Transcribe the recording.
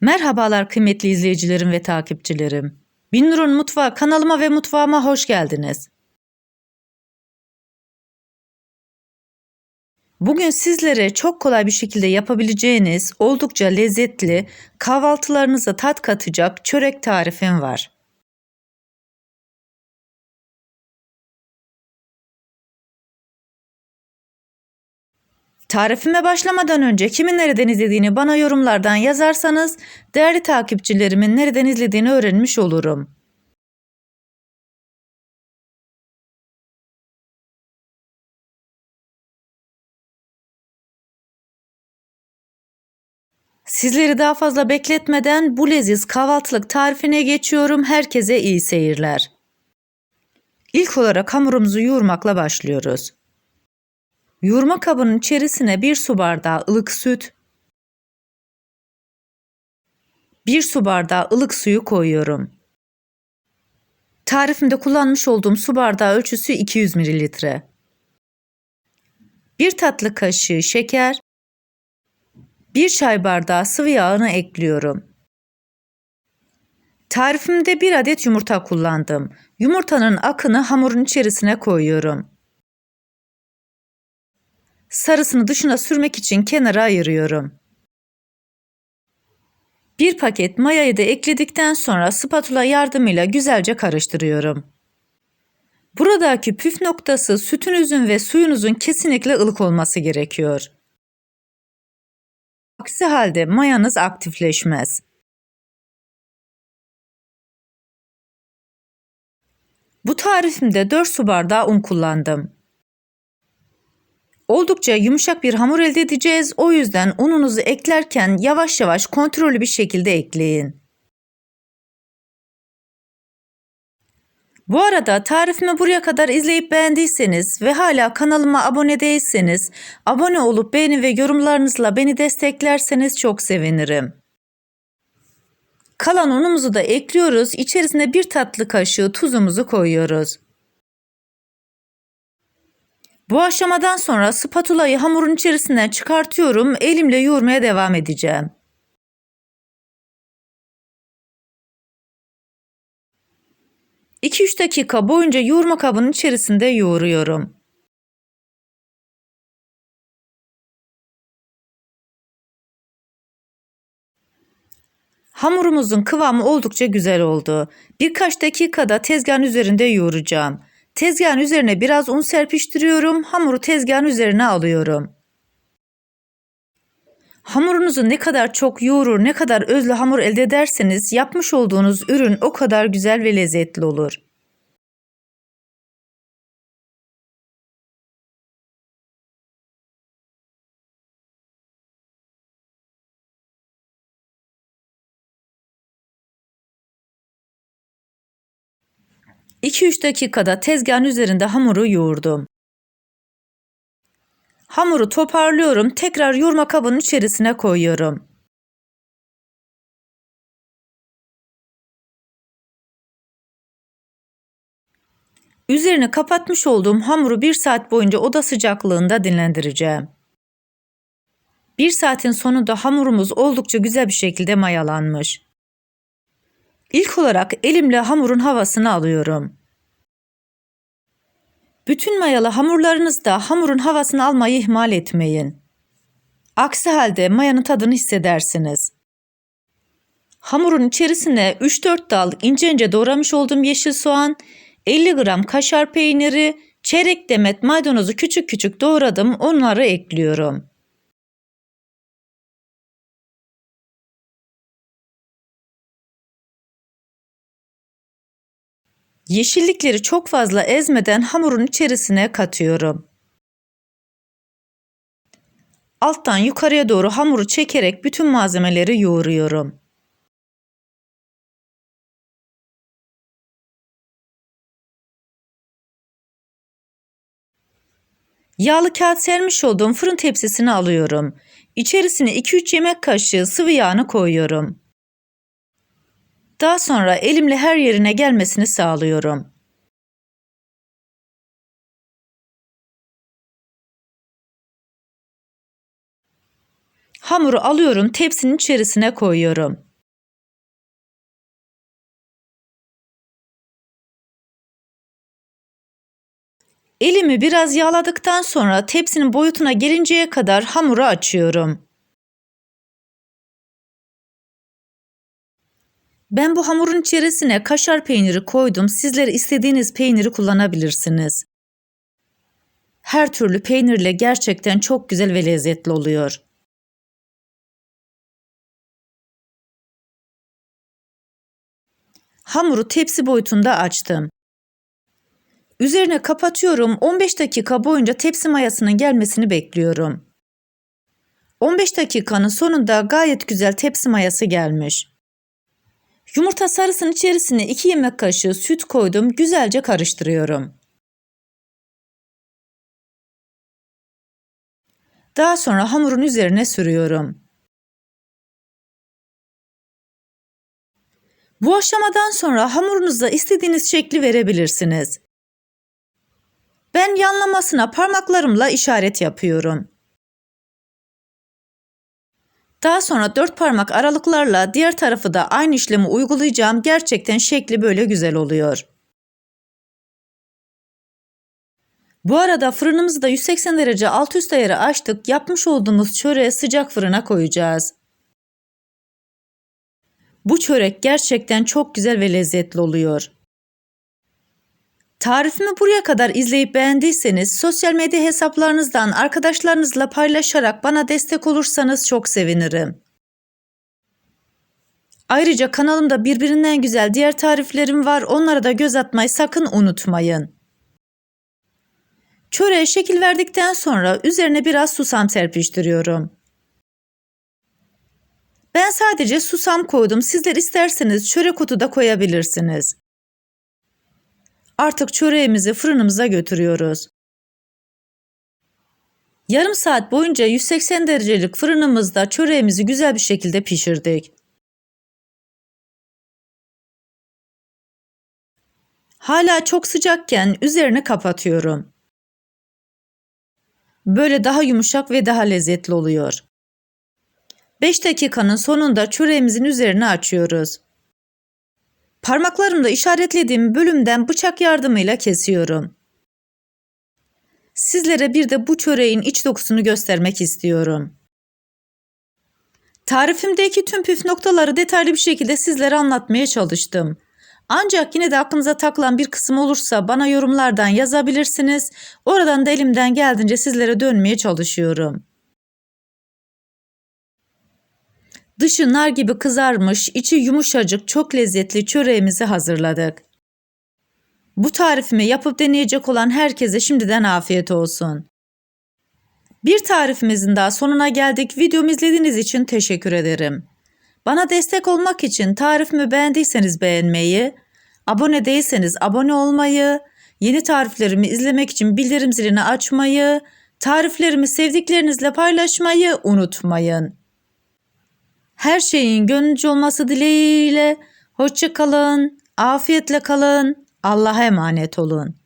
Merhabalar kıymetli izleyicilerim ve takipçilerim. Binnur'un Mutfağı kanalıma ve mutfağıma hoş geldiniz. Bugün sizlere çok kolay bir şekilde yapabileceğiniz oldukça lezzetli, kahvaltılarınıza tat katacak çörek tarifim var. Tarifime başlamadan önce kimin nereden izlediğini bana yorumlardan yazarsanız değerli takipçilerimin nereden izlediğini öğrenmiş olurum. Sizleri daha fazla bekletmeden bu leziz kahvaltılık tarifine geçiyorum. Herkese iyi seyirler. İlk olarak hamurumuzu yoğurmakla başlıyoruz. Yoğurma kabının içerisine bir su bardağı ılık süt, bir su bardağı ılık suyu koyuyorum. Tarifimde kullanmış olduğum su bardağı ölçüsü 200 mililitre. Bir tatlı kaşığı şeker, bir çay bardağı sıvı yağını ekliyorum. Tarifimde bir adet yumurta kullandım. Yumurtanın akını hamurun içerisine koyuyorum. Sarısını dışına sürmek için kenara ayırıyorum. Bir paket mayayı da ekledikten sonra spatula yardımıyla güzelce karıştırıyorum. Buradaki püf noktası sütünüzün ve suyunuzun kesinlikle ılık olması gerekiyor. Aksi halde mayanız aktifleşmez. Bu tarifimde 4 su bardağı un kullandım. Oldukça yumuşak bir hamur elde edeceğiz. O yüzden ununuzu eklerken yavaş yavaş kontrollü bir şekilde ekleyin. Bu arada tarifimi buraya kadar izleyip beğendiyseniz ve hala kanalıma abone değilseniz abone olup beğeni ve yorumlarınızla beni desteklerseniz çok sevinirim. Kalan unumuzu da ekliyoruz. İçerisine bir tatlı kaşığı tuzumuzu koyuyoruz. Bu aşamadan sonra spatulayı hamurun içerisinden çıkartıyorum. Elimle yoğurmaya devam edeceğim. İki üç dakika boyunca yoğurma kabının içerisinde yoğuruyorum. Hamurumuzun kıvamı oldukça güzel oldu. Birkaç dakikada tezgahın üzerinde yoğuracağım. Tezgahın üzerine biraz un serpiştiriyorum. Hamuru tezgahın üzerine alıyorum. Hamurunuzu ne kadar çok yoğurur, ne kadar özlü hamur elde ederseniz yapmış olduğunuz ürün o kadar güzel ve lezzetli olur. İki üç dakikada tezgahın üzerinde hamuru yoğurdum. Hamuru toparlıyorum. Tekrar yoğurma kabının içerisine koyuyorum. Üzerini kapatmış olduğum hamuru bir saat boyunca oda sıcaklığında dinlendireceğim. Bir saatin sonunda hamurumuz oldukça güzel bir şekilde mayalanmış. İlk olarak elimle hamurun havasını alıyorum. Bütün mayalı hamurlarınızda hamurun havasını almayı ihmal etmeyin. Aksi halde mayanın tadını hissedersiniz. Hamurun içerisine 3-4 dal ince ince doğramış olduğum yeşil soğan, 50 gram kaşar peyniri, çeyrek demet maydanozu küçük küçük doğradım onları ekliyorum. Yeşillikleri çok fazla ezmeden hamurun içerisine katıyorum. Alttan yukarıya doğru hamuru çekerek bütün malzemeleri yoğuruyorum. Yağlı kağıt sermiş olduğum fırın tepsisini alıyorum. İçerisine 2-3 yemek kaşığı sıvı yağını koyuyorum. Daha sonra elimle her yerine gelmesini sağlıyorum. Hamuru alıyorum, tepsinin içerisine koyuyorum. Elimi biraz yağladıktan sonra tepsinin boyutuna gelinceye kadar hamuru açıyorum. Ben bu hamurun içerisine kaşar peyniri koydum. Sizler istediğiniz peyniri kullanabilirsiniz. Her türlü peynirle gerçekten çok güzel ve lezzetli oluyor. Hamuru tepsi boyutunda açtım. Üzerine kapatıyorum. 15 dakika boyunca tepsi mayasının gelmesini bekliyorum. 15 dakikanın sonunda gayet güzel tepsi mayası gelmiş. Yumurta sarısının içerisine 2 yemek kaşığı süt koydum. Güzelce karıştırıyorum. Daha sonra hamurun üzerine sürüyorum. Bu aşamadan sonra hamurunuza istediğiniz şekli verebilirsiniz. Ben yanlamasına parmaklarımla işaret yapıyorum. Daha sonra dört parmak aralıklarla diğer tarafı da aynı işlemi uygulayacağım. Gerçekten şekli böyle güzel oluyor. Bu arada fırınımızı da 180 derece alt üst ayarı açtık. Yapmış olduğumuz çöreği sıcak fırına koyacağız. Bu çörek gerçekten çok güzel ve lezzetli oluyor. Tarifimi buraya kadar izleyip beğendiyseniz sosyal medya hesaplarınızdan arkadaşlarınızla paylaşarak bana destek olursanız çok sevinirim. Ayrıca kanalımda birbirinden güzel diğer tariflerim var. Onlara da göz atmayı sakın unutmayın. Çöreğe şekil verdikten sonra üzerine biraz susam serpiştiriyorum. Ben sadece susam koydum. Sizler isterseniz çörek otu da koyabilirsiniz. Artık çöreğimizi fırınımıza götürüyoruz. Yarım saat boyunca 180 derecelik fırınımızda çöreğimizi güzel bir şekilde pişirdik. Hala çok sıcakken üzerini kapatıyorum. Böyle daha yumuşak ve daha lezzetli oluyor. 5 dakikanın sonunda çöreğimizin üzerine açıyoruz. Parmaklarımda işaretlediğim bölümden bıçak yardımıyla kesiyorum. Sizlere bir de bu çöreğin iç dokusunu göstermek istiyorum. Tarifimdeki tüm püf noktaları detaylı bir şekilde sizlere anlatmaya çalıştım. Ancak yine de aklınıza takılan bir kısım olursa bana yorumlardan yazabilirsiniz. Oradan da elimden geldiğince sizlere dönmeye çalışıyorum. Dışı nar gibi kızarmış, içi yumuşacık, çok lezzetli çöreğimizi hazırladık. Bu tarifimi yapıp deneyecek olan herkese şimdiden afiyet olsun. Bir tarifimizin daha sonuna geldik. Videomu izlediğiniz için teşekkür ederim. Bana destek olmak için tarifimi beğendiyseniz beğenmeyi, abone değilseniz abone olmayı, yeni tariflerimi izlemek için bildirim zilini açmayı, tariflerimi sevdiklerinizle paylaşmayı unutmayın. Her şeyin gönlünce olması dileğiyle hoşça kalın, afiyetle kalın, Allah'a emanet olun.